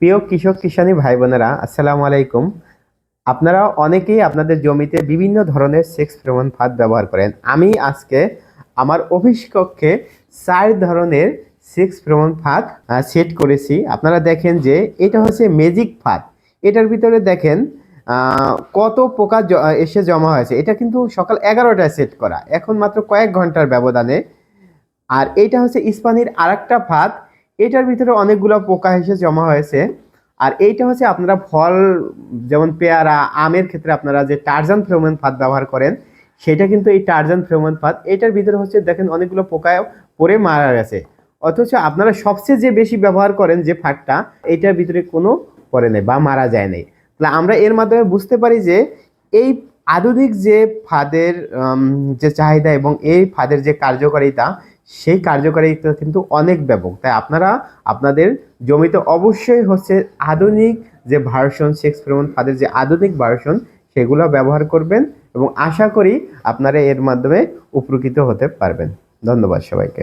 প্রিয় কৃষক, কিষানী ভাই বোনেরা আসসালামু আলাইকুম। আপনারা অনেকেই আপনাদের জমিতে বিভিন্ন ধরনের সেক্স ফ্রেমন ফাঁদ ব্যবহার করেন। আমি আজকে আমার অফিস কক্ষে চার ধরনের সেক্স ফ্রেমন ফাঁদ সেট করেছি। আপনারা দেখেন যে এটা হচ্ছে ম্যাজিক ফাঁদ এটার ভিতরে দেখেন কত পোকা এসে জমা হয়েছে। এটা কিন্তু সকাল এগারোটায় সেট করা। এখন মাত্র কয়েক ঘণ্টার ব্যবধানে। আর এইটা হচ্ছে ইস্পানির আরেকটা ফাঁদ এটার ভিতরে অনেকগুলো পোকা এসে জমা হয়েছে। আর এইটা হচ্ছে আপনারা ফল, যেমন পেয়ারা, আমের ক্ষেত্রে আপনারা যে টার্জান ফ্রেমন ফাঁদ ব্যবহার করেন, সেটা কিন্তু এই টার্জান ফ্রেমন ফাঁদ এটার ভিতরে হচ্ছে দেখেন অনেকগুলো পোকা পরে মারা গেছে। অথচ আপনারা সবচেয়ে যে বেশি ব্যবহার করেন যে ফাঁদটা এটার ভিতরে কোনো পরে নেই বা মারা যায় নাই। তাহলে আমরা এর মাধ্যমে বুঝতে পারি যে এই আধুনিক যে ফাঁদের যে চাহিদা এবং এই ফাঁদের যে কার্যকারিতা সেই কার্যকারিতা কিন্তু অনেক ব্যাপক। তাই আপনারা আপনাদের জমিতে অবশ্যই হচ্ছে আধুনিক যে ভার্সন সেক্স ফ্রেমন ফাঁদের যে আধুনিক ভার্সন সেগুলো ব্যবহার করবেন এবং আশা করি আপনারা এর মাধ্যমে উপকৃত হতে পারবেন। ধন্যবাদ সবাইকে।